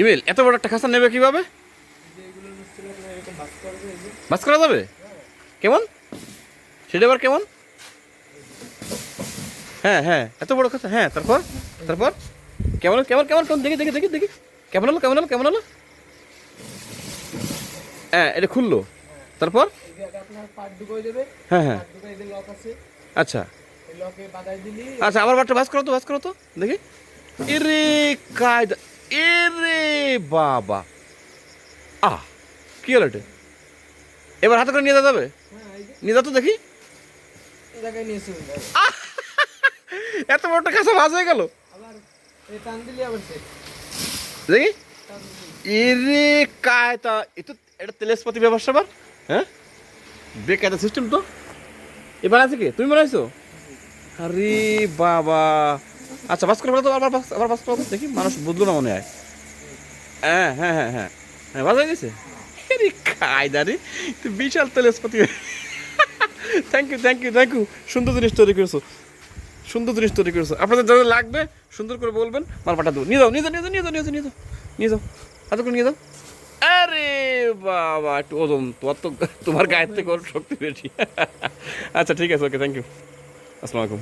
Email, এত বড় একটা খাসা নেবে কীভাবে? বাস করা যাবে? কেমন? সেটা আবার কেমন? হ্যাঁ হ্যাঁ এত বড় খাসা হ্যাঁ তারপর? তারপর? কেমন কেমন কেমন কেমন, দেখি দেখি দেখি দেখি। কেমন হলো কেমন হলো কেমন হলো? হ্যাঁ এটা খুললো। তারপর? হ্যাঁ হ্যাঁ। আচ্ছা। আচ্ছা আবার বারটা বাস করো তো, বাস করো তো, দেখি। এরে কায়দা এরে বাবা। আহ, কি হলো এটা? এবার হাতে করে নিয়ে যাওয়া যাবে? নিয়ে যা তো দেখি। এত বড় একটা কাঁচা ভাজ হয়ে গেল। দেখি। এরে কায়দা, এ এটা তেলেসপাতি ব্যবসা আবার হ্যাঁ? বেকায়দা সিস্টেম তো। এবার আছে কি? তুমি বানাইছো আরে বাবা। আচ্ছা বাস করে বলো তো আবার আবার বাস করো দেখি, মানুষ বুঝলো না মনে হয়। হ্যাঁ হ্যাঁ হ্যাঁ হ্যাঁ। হ্যাঁ বাজাই গেছে রে, তুই বিশাল তেলেসপাতি thank you thank you thank you সুন্দর জিনিস তৈরি করেছ। সুন্দর জিনিস তৈরি করেছ। আপনাদের যাদের লাগবে, সুন্দর করে বলবেন মাল পাঠা দেবো। নিয়ে যাও নিয়ে যাও নিয়ে যাও নিয়ে যাও নিয়ে যাও নিয়ে যাও হাতে করে নিয়ে যাও। আরে বাবা, একটু ওজন, তোমার তো, তোমার গায়ের থেকে শক্তি বেশি। আচ্ছা ঠিক আছে, ওকে থ্যাংক ইউ আসসালামু আলাইকুম।